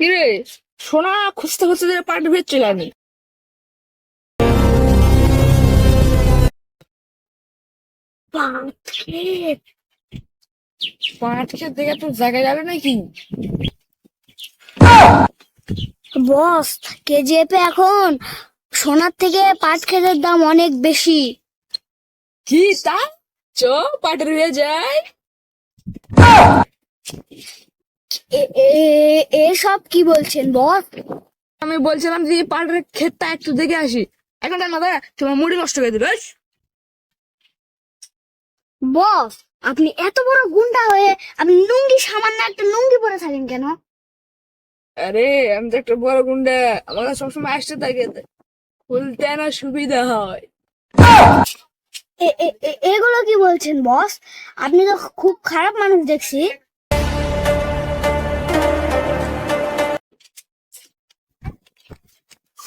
কিরে সোনা খুঁজতে খুঁজতে পাট ভেদ চলে আনি। পাট ক্ষেত দেখে তো জায়গা যাবে নাকি? বস কেজিএফ এখন সোনার থেকে পাট ক্ষেতের দাম অনেক বেশি। কি তা? চ পাটের হয়ে যায়। এসব কি বলছেন বস? আমি বলছিলাম যে পাটের ক্ষেতটা একটু দেখে আসি। এখন না দাদা তোমার মুড়ি নষ্ট করে দিল বস আপনি এত বড় গুন্ডা হয়ে আপনি লুঙ্গি সামান্য একটা লুঙ্গি পরে থাকেন কেন? আরে আমি তো একটা বড় গুন্ডা। আমার সবসময় আসতে থাকে। খুলতে না সুবিধা হয়। এ- এ- এ- এগুলো কি বলছেন বস? আপনি তো খুব খারাপ মানুষ দেখছি।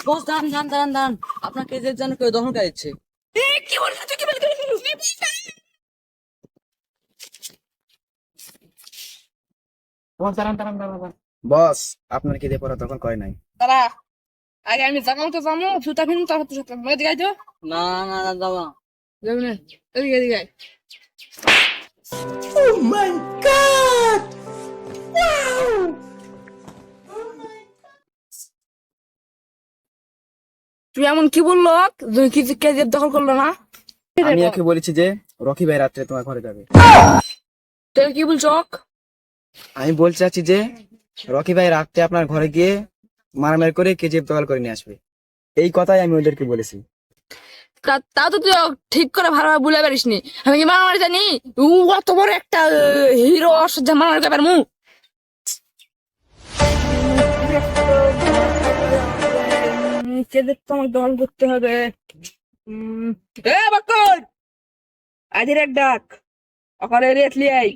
বস দাঁড়ান দাঁড়ান দাঁড়ান দাঁড়ান। আপনার কেজের জন্য কেউ দখল দিচ্ছে কি বলছিস? তুই কি বলছিস? বস আপনার কি দিয়ে পড়া তখন করে নাই? তারা আগে আমি জামাও তো জামো জুতা কিনুন তারপর তো সাথে এদিকে আয় তো না না না। দাদা যাবি না? এদিকে এদিকে আয়। তুই এমন কি বলল? তুই কি কেজিএফ দখল করল না? আমি ওকে বলেছি যে রকি ভাই রাত্রে তোমার ঘরে যাবে। তুই কি বলছ আমি বলতে চাচ্ছি যে রকি ভাই রাত্রে আপনার ঘরে গিয়ে মারামারি করে কেজিএফ দখল করে নিয়ে আসবে। এই কথাই আমি ওদেরকে বলেছি। তা- তা তো তুই ঠিক করে ভালোভাবে বলে পারিস নি আমি কি মারামারি জানি? অত বড় একটা হিরো অসহ্য মারামারি করবার মু কেদের তো আমাকে দল করতে হবে। আজের এক ডাক। ওখানে রেট লিয়াই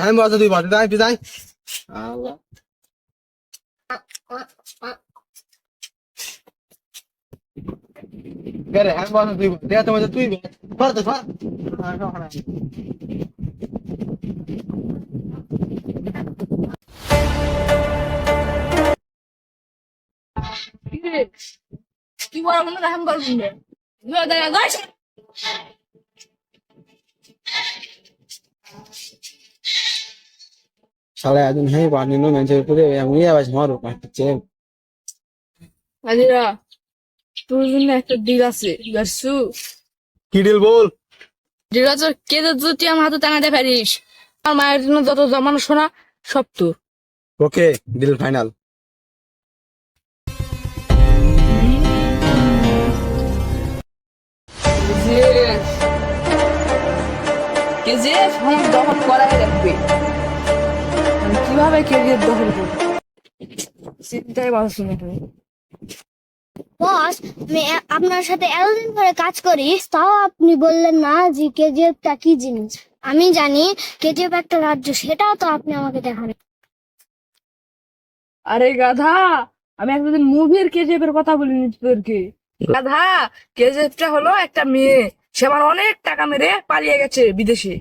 আমি তুই বাসা যাই তুই আমি বাসা তুই পার কি? বড় মনে না শালা হ্যাঁ পানি নো মেঞ্চের উপরে আমি আবার মারো পাচ্ছে আজিরা তোর জন্য একটা ডিল আছে কি ডিল বল ডিল আছে কে যদি আমার হাতে টাঙাতে পারিস? আমার মায়ের জন্য যত জমানো শোনা সব তোর। Okay deal final KGF. আমার দখল করাই রাখবে কীভাবে কেজিএফ দখল করব? চিন্তাই পারছি না তুমি। বস আমি আপনার সাথে এতদিন ধরে কাজ করি তাও আপনি বললেন না যে কেজিএফটা কি জিনিস? আমি জানি কেজিএফ একটা রাজ্য সেটাও তো আপনি আমাকে দেখান। আরে গাধা আমি একদিন মুভির কেজিএফ এর কথা বলিনি তোদেরকে। গাধা কেজিএফটা হলো একটা মেয়ে সে আমার অনেক টাকা মেরে পালিয়ে গেছে বিদেশে।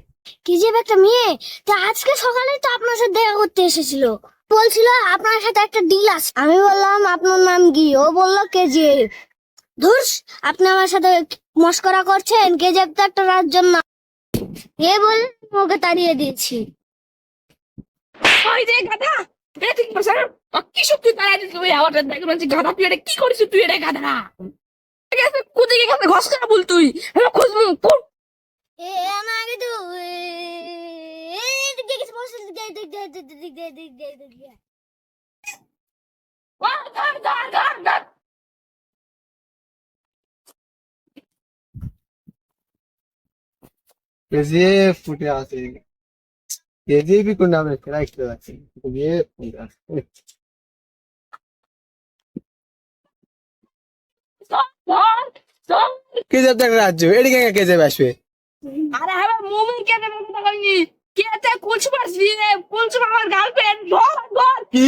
কেজিএফ একটা মেয়ে? তা আজকে সকালে তো আপনার সাথে দেখা করতে এসেছিল। বলছিল আপনার সাথে একটা ডিল আছে। আমি বললাম আপনার নাম কি? ও বলল কেজিএফ ধুস আপনি আমার সাথে মস্করা করছেন? কেজিএফ তো একটা রাজ্য না এ বলে ওকে তাড়িয়ে দিয়েছি। ওই যে গাধা! ঠিক বলছ কি সব তুই তারা তুই? আমার দেখে বলছি গাধা তুই এটা কি করিস তুই এটা গাধা। কোথায় গেছে? করা বল তুই। খুঁজবো এ আমাকে তো দিকে কিছু বসে দিকে দিকে দিকে দিকে দিকে দিকে আ, ধর, ধর, ধর, ধর। কেজিএফ ফুটে আছে কেজিএফ কোন নামে রাখতে আছে কেজিএফ ফুটে আছে ধর, ধর, ধর। কেজিএফ একটা রাজ্য এদিকে কেজিএফ আসবে আরে হ্যাঁ মুভি কে দেবে কথা কইনি কে তে কুলছু পারছি রে কুলছু আমার গার্লফ্রেন্ড ধর ধর কি